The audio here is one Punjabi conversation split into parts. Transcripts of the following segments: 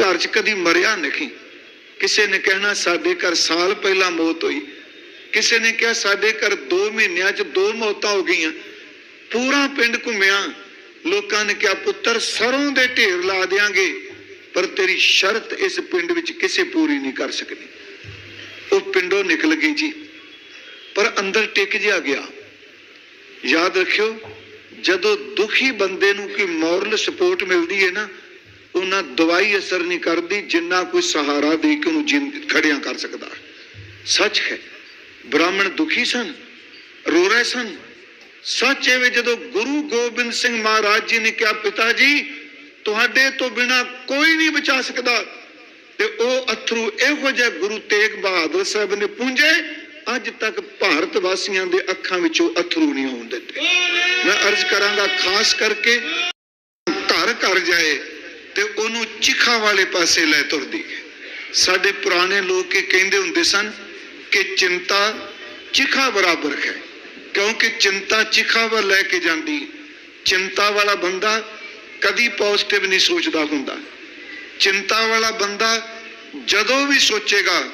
ਘਰ 'ਚ ਕਦੀ ਮਰਿਆ ਨਹੀਂ। ਕਿਸੇ ਨੇ ਕਹਿਣਾ, ਸਾਡੇ ਘਰ ਸਾਲ ਪਹਿਲਾਂ ਮੌਤ ਹੋਈ। ਕਿਸੇ ਨੇ ਕਿਹਾ, ਸਾਡੇ ਘਰ 2 ਮਹੀਨਿਆਂ 'ਚ ਦੋ ਮੌਤਾਂ ਹੋ ਗਈਆਂ। ਪੂਰਾ ਪਿੰਡ ਘੁੰਮਿਆ। ਲੋਕਾਂ ਨੇ ਕਿਹਾ, ਪੁੱਤਰ, ਸਰੋਂ ਦੇ ਢੇਰ ਲਾ ਦੇਾਂਗੇ ਪਰ ਤੇਰੀ ਸ਼ਰਤ ਇਸ ਪਿੰਡ ਵਿੱਚ ਕਿਸੇ ਪੂਰੀ ਨਹੀਂ ਕਰ ਸਕਦੀ। ਉਹ ਪਿੰਡੋਂ ਨਿਕਲ ਗਈ ਜੀ। ਪਰ ਅੰਦਰ ਟਿਕ ਜਿਹਾ ਗਿਆ। ਯਾਦ ਰੱਖਿਓ, ਜਦੋਂ ਦੁਖੀ ਬੰਦੇ ਨੂੰ ਕੋਈ ਮੋਰਲ ਸਪੋਰਟ ਮਿਲਦੀ ਹੈ ਨਾ ਉਹਨਾਂ ਦਵਾਈ ਅਸਰ ਨਹੀਂ ਕਰਦੀ, ਜਿੰਨਾ ਕੋਈ ਸਹਾਰਾ ਦੇ ਕੇ ਉਹਨੂੰ ਜਿੰਦ ਕਰ ਸਕਦਾ। ਸੱਚ ਹੈ, ਬ੍ਰਾਹਮਣ ਦੁਖੀ ਸਨ, ਰੋ ਰਹੇ ਸਨ। ਸੱਚ ਹੈ ਜਦੋਂ ਗੁਰੂ ਗੋਬਿੰਦ ਸਿੰਘ ਮਹਾਰਾਜ ਜੀ ਨੇ ਕਿਹਾ, ਪਿਤਾ ਜੀ, ਤੁਹਾਡੇ ਤੋਂ ਬਿਨਾ ਕੋਈ ਨਹੀਂ ਬਚਾ ਸਕਦਾ। ਤੇ ਉਹ ਅਥਰੂ ਇਹੋ ਜਿਹਾ ਗੁਰੂ ਤੇਗ ਬਹਾਦਰ ਸਾਹਿਬ ਨੇ ਪੁੰਜੇ ਅੱਜ ਤੱਕ ਭਾਰਤ ਵਾਸੀਆਂ ਦੇ ਅੱਖਾਂ ਵਿੱਚੋਂ ਅਥਰੂ ਨਹੀਂ ਆਉਣ ਦਿੱਤੇ। ਮੈਂ ਅਰਜ਼ ਕਰਾਂਗਾ, ਖਾਸ ਕਰਕੇ ਘਰ ਘਰ ਜਾਏ ਤੇ ਉਹਨੂੰ ਚਿਖਾ ਵਾਲੇ ਪਾਸੇ ਲੈ ਤੁਰਦੀ ਹੈ। ਸਾਡੇ ਪੁਰਾਣੇ ਲੋਕ ਇਹ ਕਹਿੰਦੇ ਹੁੰਦੇ ਸਨ ਕਿ ਚਿੰਤਾ ਚਿਖਾ ਬਰਾਬਰ ਹੈ। ਕਿਉਂਕਿ ਚਿੰਤਾ ਚਿਖਾ ਵੱਲ ਲੈ ਕੇ ਜਾਂਦੀ, ਚਿੰਤਾ ਵਾਲਾ ਬੰਦਾ ਕਦੀ ਪੋਜ਼ਿਟਿਵ ਨਹੀਂ ਸੋਚਦਾ ਹੁੰਦਾ। ਚਿੰਤਾ ਵਾਲਾ ਬੰਦਾ ਜਦੋਂ ਵੀ ਸੋਚੇਗਾ,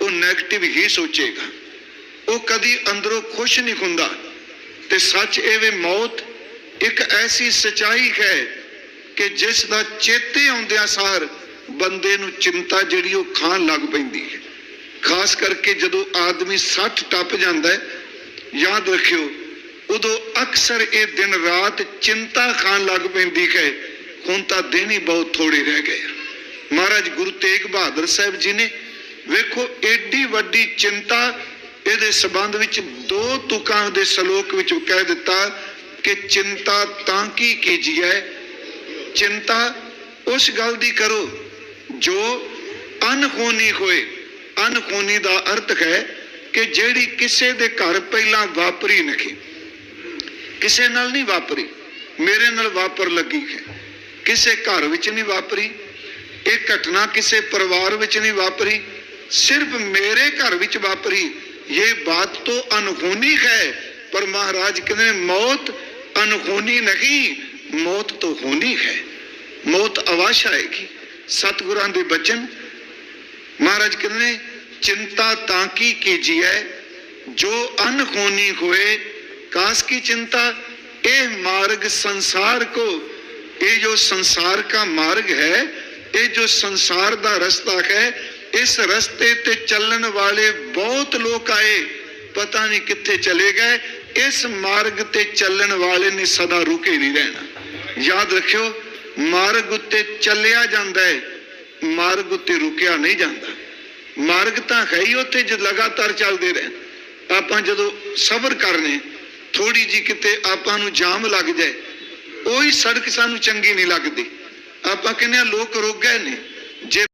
ਉਹ 네ਗੇਟਿਵ ਹੀ ਸੋਚੇਗਾ। ਉਹ ਕਦੀ ਅੰਦਰੋਂ ਖੁਸ਼ ਨਹੀਂ ਹੁੰਦਾ। ਤੇ ਸੱਚ ਇਹ ਵੀ ਮੌਤ ਇੱਕ ਐਸੀ ਸਚਾਈ ਹੈ ਕਿ ਜਿਸ ਦਾ ਚੇਤੇ ਆਉਂਦਿਆਂ ਸਾਰ ਬੰਦੇ ਨੂੰ ਚਿੰਤਾ ਜਿਹੜੀ ਉਹ ਖਾਣ ਲੱਗ ਪੈਂਦੀ ਹੈ। ਖਾਸ ਕਰਕੇ ਜਦੋਂ ਆਦਮੀ 60 ਟੱਪ ਜਾਂਦਾ ਹੈ, ਯਾਦ ਰੱਖਿਓ, ਉਦੋਂ ਅਕਸਰ ਇਹ ਦਿਨ ਰਾਤ ਚਿੰਤਾ ਖਾਣ ਲੱਗ ਪੈਂਦੀ ਹੈ, ਹੁਣ ਤਾਂ ਦਿਨ ਹੀ ਬਹੁਤ ਥੋੜੇ ਰਹਿ ਗਏ ਮਹਾਰਾਜ ਗੁਰੂ ਤੇਗ ਬਹਾਦਰ ਸਾਹਿਬ ਜੀ ਨੇ, ਵੇਖੋ ਏਡੀ ਵੱਡੀ ਚਿੰਤਾ ਇਹਦੇ ਸਬੰਧ ਵਿੱਚ ਦੋ ਤੁਕਾਂ ਦੇ ਸ਼ਲੋਕ ਵਿੱਚ ਕਹਿ ਦਿੱਤਾ ਕਿ ਚਿੰਤਾ ਤਾਂ ਕੀ ਕੀਜੀਐ ਚਿੰਤਾ ਉਸ ਗੱਲ ਦੀ ਕਰੋ ਜੋ ਅਨਹੋਣੀ ਹੋਏ। ਅਨਹੋਣੀ ਦਾ ਅਰਥ ਹੈ ਕਿ ਜਿਹੜੀ ਕਿਸੇ ਦੇ ਘਰ ਪਹਿਲਾਂ ਵਾਪਰੀ ਨਹੀਂ ਕਿਸੇ ਨਾਲ ਨਹੀਂ ਵਾਪਰੀ ਮੇਰੇ ਨਾਲ ਵਾਪਰ ਲੱਗੀ ਹੈ। ਕਿਸੇ ਘਰ ਵਿੱਚ ਨਹੀਂ ਵਾਪਰੀ ਇਹ ਘਟਨਾ ਕਿਸੇ ਪਰਿਵਾਰ ਵਿੱਚ ਨਹੀਂ ਵਾਪਰੀ ਸਿਰਫ ਮੇਰੇ ਘਰ ਵਿੱਚ ਵਾਪਰੀ। ਇਹ ਬਾਤ ਤੋਂ ਅਨਹੋਣੀ ਹੈ ਪਰ ਮਹਾਰਾਜ ਕਹਿੰਦੇ ਨੇ, ਮੌਤ ਅਨਹੋਣੀ ਨਹੀਂ ਮੌਤ ਤੋਂ ਹੋਣੀ ਹੈ। ਮੌਤ ਅਵਸ਼ ਆਏਗੀ। ਸਤਿਗੁਰਾਂ ਦੇ ਬਚਨ, ਮਹਾਰਾਜ ਕਹਿੰਦੇ ਨੇ, ਚਿੰਤਾ ਤਾਂ ਕੀ ਕੀਜੀਐ, ਜੋ ਅਨ ਹੋਣੀ ਹੋਏ, ਕਾਸ ਕੀ ਚਿੰਤਾ? ਇਹ ਮਾਰਗ ਸੰਸਾਰ ਕੋ। ਇਹ ਜੋ ਸੰਸਾਰ ਦਾ ਮਾਰਗ ਹੈ, ਇਹ ਜੋ ਸੰਸਾਰ ਦਾ ਰਸਤਾ ਹੈ, ਇਸ ਰਸਤੇ ਤੇ ਚੱਲਣ ਵਾਲੇ ਬਹੁਤ ਲੋਕ ਆਏ। ਪਤਾ ਨਹੀਂ ਕਿੱਥੇ ਚਲੇ ਗਏ। ਇਸ ਮਾਰਗ ਤੇ ਚੱਲਣ ਵਾਲੇ ਨੇ ਸਦਾ ਰੁਕੇ ਨਹੀਂ ਰਹਿਣਾ। ਯਾਦ ਰੱਖਿਓ, ਮਾਰਗ ਉੱਤੇ ਚੱਲਿਆ ਜਾਂਦਾ ਹੈ ਮਾਰਗ ਉੱਤੇ ਰੁਕਿਆ ਨਹੀਂ ਜਾਂਦਾ। ਮਾਰਗ ਤਾਂ ਹੈ ਹੀ ਉੱਥੇ ਜੇ ਲਗਾਤਾਰ ਚੱਲਦੇ ਰਹਿਣ। ਆਪਾਂ ਜਦੋਂ ਸਬਰ ਕਰਨੇ ਥੋੜੀ ਜੀ ਕਿਤੇ ਆਪਾਂ ਨੂੰ ਜਾਮ ਲੱਗ ਜਾਏ, ਉਹੀ ਸੜਕ ਸਾਨੂੰ ਚੰਗੀ ਨਹੀਂ ਲੱਗਦੀ। ਆਪਾਂ ਕਹਿੰਦੇ ਆ ਲੋਕ ਰੁਕ ਗਏ ਨੇ। ਜੇ